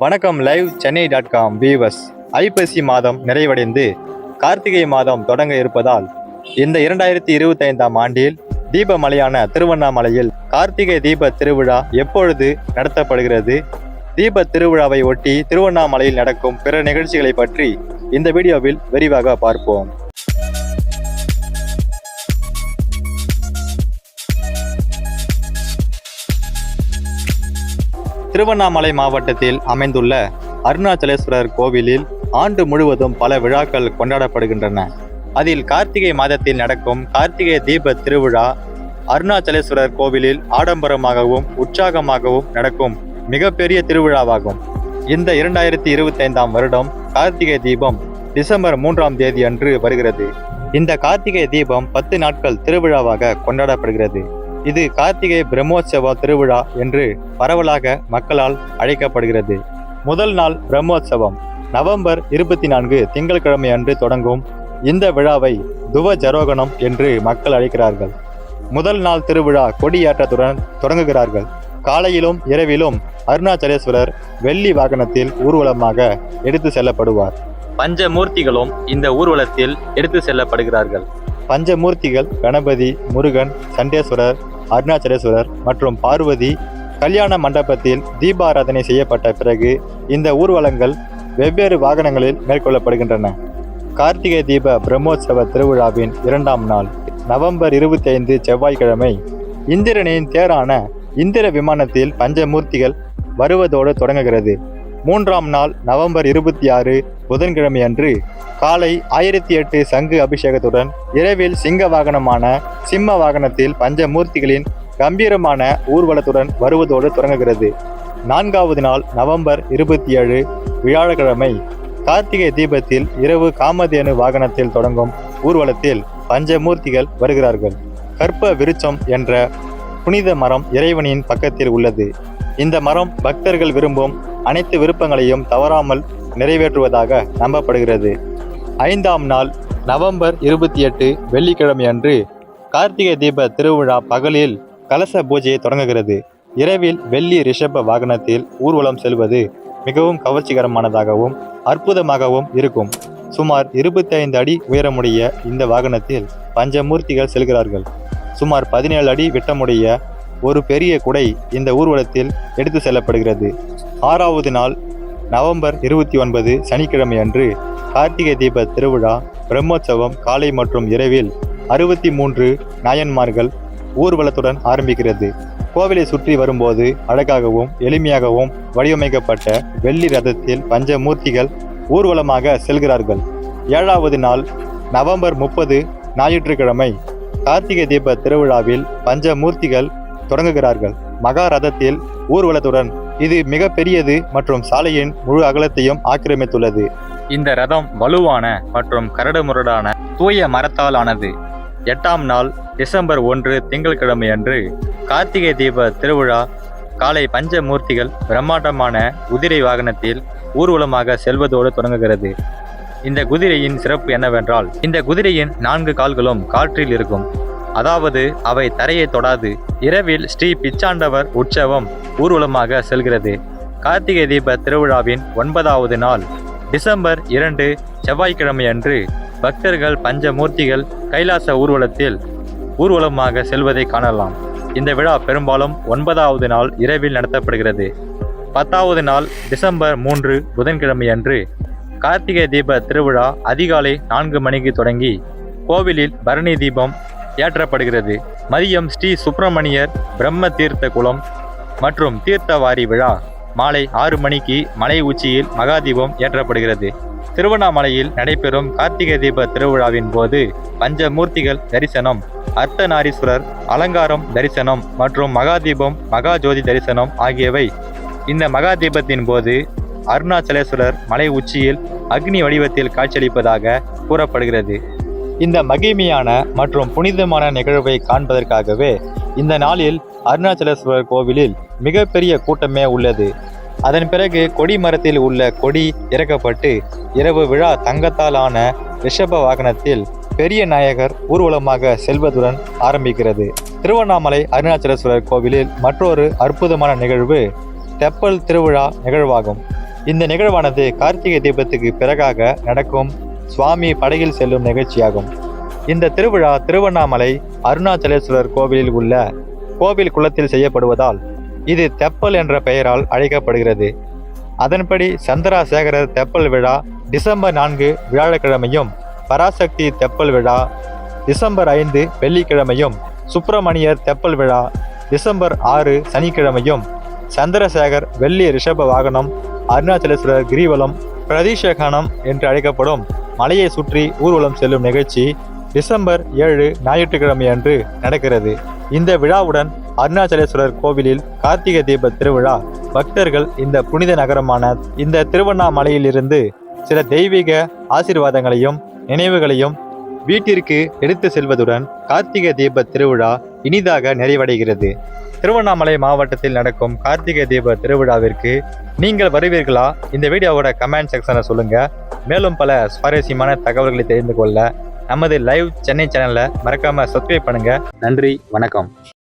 வணக்கம் live Chennai dot com viewers ஐப்பசி மாதம் நிறைவடைந்து கார்த்திகை மாதம் தொடங்க இருப்பதால் இந்த இரண்டாயிரத்தி இருபத்தைந்தாம் ஆண்டில் தீபமலையான திருவண்ணாமலையில் கார்த்திகை தீப திருவிழா எப்பொழுது நடத்தப்படுகிறது? தீப திருவிழாவை ஒட்டி திருவண்ணாமலையில் நடக்கும் பிற நிகழ்ச்சிகளை பற்றி இந்த வீடியோவில் விரிவாக பார்ப்போம். திருவண்ணாமலை மாவட்டத்தில் அமைந்துள்ள அருணாச்சலேஸ்வரர் கோவிலில் ஆண்டு முழுவதும் பல விழாக்கள் கொண்டாடப்படுகின்றன. அதில் கார்த்திகை மாதத்தில் நடக்கும் கார்த்திகை தீப திருவிழா அருணாச்சலேஸ்வரர் கோவிலில் ஆடம்பரமாகவும் உற்சாகமாகவும் நடக்கும் மிகப்பெரிய திருவிழாவாகும். இந்த இரண்டாயிரத்தி இருபத்தைந்தாம் வருடம் கார்த்திகை தீபம் டிசம்பர் மூன்றாம் தேதி அன்று வருகிறது. இந்த கார்த்திகை தீபம் பத்து நாட்கள் திருவிழாவாக கொண்டாடப்படுகிறது. இது கார்த்திகை பிரம்மோற்சவ திருவிழா என்று பரவலாக மக்களால் அழைக்கப்படுகிறது. முதல் நாள் பிரம்மோற்சவம் நவம்பர் இருபத்தி நான்கு திங்கட்கிழமை அன்று தொடங்கும். இந்த விழாவை துவ ஜரோகணம் என்று மக்கள் அழைக்கிறார்கள். முதல் நாள் திருவிழா கொடியேற்றத்துடன் தொடங்குகிறார்கள். காலையிலும் இரவிலும் அருணாச்சலேஸ்வரர் வெள்ளி வாகனத்தில் ஊர்வலமாக எடுத்து செல்லப்படுவார். பஞ்சமூர்த்திகளும் இந்த ஊர்வலத்தில் எடுத்து செல்லப்படுகிறார்கள். பஞ்சமூர்த்திகள் கணபதி முருகன் சண்டேஸ்வரர் அருணாச்சலேஸ்வரர் மற்றும் பார்வதி கல்யாண மண்டபத்தில் தீபாராதனை செய்யப்பட்ட பிறகு இந்த ஊர்வலங்கள் வெவ்வேறு வாகனங்களில் மேற்கொள்ளப்படுகின்றன. கார்த்திகை தீப பிரம்மோற்சவ திருவிழாவின் இரண்டாம் நாள் நவம்பர் இருபத்தி ஐந்து செவ்வாய்க்கிழமை. இந்திரனின் தேரான இந்திர விமானத்தில் பஞ்சமூர்த்திகள் வருவதோடு தொடங்குகிறது. மூன்றாம் நாள் நவம்பர் இருபத்தி ஆறு புதன்கிழமை அன்று காலை ஆயிரத்தி எட்டு சங்கு அபிஷேகத்துடன் இரவில் சிங்க வாகனமான சிம்ம வாகனத்தில் பஞ்சமூர்த்திகளின் கம்பீரமான ஊர்வலத்துடன் வருவதோடு தொடங்குகிறது. நான்காவது நாள் நவம்பர் இருபத்தி ஏழு வியாழக்கிழமை கார்த்திகை தீபத்தில் இரவு காமதேனு வாகனத்தில் தொடங்கும் ஊர்வலத்தில் பஞ்சமூர்த்திகள் வருகிறார்கள். கற்ப விருட்சம் என்ற புனித மரம் இறைவனின் பக்கத்தில் உள்ளது. இந்த மரம் பக்தர்கள் விரும்பும் அனைத்து விருப்பங்களையும் தவறாமல் நிறைவேற்றுவதாக நம்பப்படுகிறது. ஐந்தாம் நாள் நவம்பர் இருபத்தி எட்டு வெள்ளிக்கிழமை அன்று கார்த்திகை தீப திருவிழா பகலில் கலச பூஜையை தொடங்குகிறது. இரவில் வெள்ளி ரிஷப வாகனத்தில் ஊர்வலம் செல்வது மிகவும் கவர்ச்சிகரமானதாகவும் அற்புதமாகவும் இருக்கும். சுமார் 25 அடி உயரமுடைய இந்த வாகனத்தில் பஞ்சமூர்த்திகள் செல்கிறார்கள். சுமார் பதினேழு அடி விட்டமுடைய ஒரு பெரிய குடை இந்த ஊர்வலத்தில் எடுத்து செல்லப்படுகிறது. ஆறாவது நாள் நவம்பர் இருபத்தி ஒன்பது சனிக்கிழமை அன்று கார்த்திகை தீப திருவிழா பிரம்மோற்சவம் காலை மற்றும் இரவில் அறுபத்தி மூன்று நாயன்மார்கள் ஊர்வலத்துடன் ஆரம்பிக்கிறது. கோவிலை சுற்றி வரும்போது அழகாகவும் எளிமையாகவும் வடிவமைக்கப்பட்ட வெள்ளி ரதத்தில் பஞ்சமூர்த்திகள் ஊர்வலமாக செல்கிறார்கள். ஏழாவது நாள் நவம்பர் முப்பது ஞாயிற்றுக்கிழமை கார்த்திகை தீப திருவிழாவில் பஞ்சமூர்த்திகள் தொடங்குகிறார்கள். மகா ரதத்தில் ஊர்வலத்துடன் இது மிக பெரியது மற்றும் சாலையின் முழு அகலத்தையும் ஆக்கிரமித்துள்ளது. இந்த ரதம் வலுவான மற்றும் கரடுமுரடான தூய மரத்தால் ஆனது. எட்டாம் நாள் டிசம்பர் ஒன்று திங்கட்கிழமை அன்று கார்த்திகை தீப திருவிழா காலை பஞ்சமூர்த்திகள் பிரம்மாண்டமான குதிரை வாகனத்தில் ஊர்வலமாக செல்வதோடு தொடங்குகிறது. இந்த குதிரையின் சிறப்பு என்னவென்றால் இந்த குதிரையின் நான்கு கால்களும் காற்றில் இருக்கும். அதாவது அவை தரையை தொடாது. இரவில் ஸ்ரீ பிச்சாண்டவர் உற்சவம் ஊர்வலமாக செல்கிறது. கார்த்திகை தீப திருவிழாவின் ஒன்பதாவது நாள். டிசம்பர் இரண்டு செவ்வாய்க்கிழமை அன்று பக்தர்கள் பஞ்சமூர்த்திகள் கைலாச ஊர்வலத்தில் ஊர்வலமாக செல்வதை காணலாம். இந்த விழா பெரும்பாலும் ஒன்பதாவது நாள் இரவில் நடத்தப்படுகிறது. பத்தாவது நாள் டிசம்பர் மூன்று புதன்கிழமை அன்று கார்த்திகை தீப திருவிழா அதிகாலை நான்கு மணிக்கு தொடங்கி கோவிலில் பரணி தீபம் ஏற்றப்படுகிறது. மதியம் ஸ்ரீ சுப்பிரமணியர் பிரம்ம தீர்த்த குளம் மற்றும் தீர்த்தவாரி விழா மாலை ஆறு மணிக்கு மலை உச்சியில் மகாதீபம் ஏற்றப்படுகிறது. திருவண்ணாமலையில் நடைபெறும் கார்த்திகை தீப திருவிழாவின் போது பஞ்சமூர்த்திகள் தரிசனம் அர்த்தநாரீஸ்வரர் அலங்காரம் தரிசனம் மற்றும் மகாதீபம் மகாஜோதி தரிசனம் ஆகியவை. இந்த மகாதீபத்தின் போது அருணாச்சலேஸ்வரர் மலை உச்சியில் அக்னி வடிவத்தில் காட்சியளிப்பதாக கூறப்படுகிறது. இந்த மகிமையான மற்றும் புனிதமான நிகழ்வை காண்பதற்காகவே இந்த நாளில் அருணாச்சலேஸ்வரர் கோவிலில் மிகப்பெரிய கூட்டமே உள்ளது. அதன் பிறகு கொடி மரத்தில் உள்ள கொடி இறக்கப்பட்டு இரவு விழா தங்கத்தால் ஆன ரிஷப வாகனத்தில் பெரிய நாயகர் ஊர்வலமாக செல்வதுடன் ஆரம்பிக்கிறது. திருவண்ணாமலை அருணாச்சலேஸ்வரர் கோவிலில் மற்றொரு அற்புதமான நிகழ்வு தெப்பல் திருவிழா நிகழ்வாகும். இந்த நிகழ்வானது கார்த்திகை தீபத்துக்கு பிறகாக நடக்கும் சுவாமி படகில் செல்லும் நிகழ்ச்சியாகும். இந்த திருவிழா திருவண்ணாமலை அருணாச்சலேஸ்வரர் கோவிலில் உள்ள கோவில் குளத்தில் செய்யப்படுவதால் இது தெப்பல் என்ற பெயரால் அழைக்கப்படுகிறது. அதன்படி சந்திராசேகரர் தெப்பல் விழா டிசம்பர் நான்கு வியாழக்கிழமையும் பராசக்தி தெப்பல் விழா டிசம்பர் ஐந்து வெள்ளிக்கிழமையும் சுப்பிரமணியர் தெப்பல் விழா டிசம்பர் ஆறு சனிக்கிழமையும் சந்திரசேகர் வெள்ளி ரிஷப வாகனம் அருணாச்சலேஸ்வரர் கிரிவலம் பிரதீஷகனம் என்று அழைக்கப்படும் மலையை சுற்றி ஊர்வலம் செல்லும் நிகழ்ச்சி டிசம்பர் ஏழு ஞாயிற்றுக்கிழமை அன்று நடக்கிறது. இந்த விழாவுடன் அருணாச்சலேஸ்வரர் கோவிலில் கார்த்திகை தீப திருவிழா. பக்தர்கள் இந்த புனித நகரமான இந்த திருவண்ணாமலையிலிருந்து சில தெய்வீக ஆசீர்வாதங்களையும் நினைவுகளையும் வீட்டிற்கு எடுத்து செல்வதுடன் கார்த்திகை தீப திருவிழா இனிதாக நிறைவடைகிறது. திருவண்ணாமலை மாவட்டத்தில் நடக்கும் கார்த்திகை தீப திருவிழாவிற்கு நீங்கள் வருவீர்களா? இந்த வீடியோவோட கமெண்ட் செக்ஷனை சொல்லுங்க. மேலும் பல சுவாரஸ்யமான தகவல்களை தெரிந்து கொள்ள நமது லைவ் சென்னை சேனலை மறக்காம சப்ஸ்கிரைப் பண்ணுங்க. நன்றி வணக்கம்.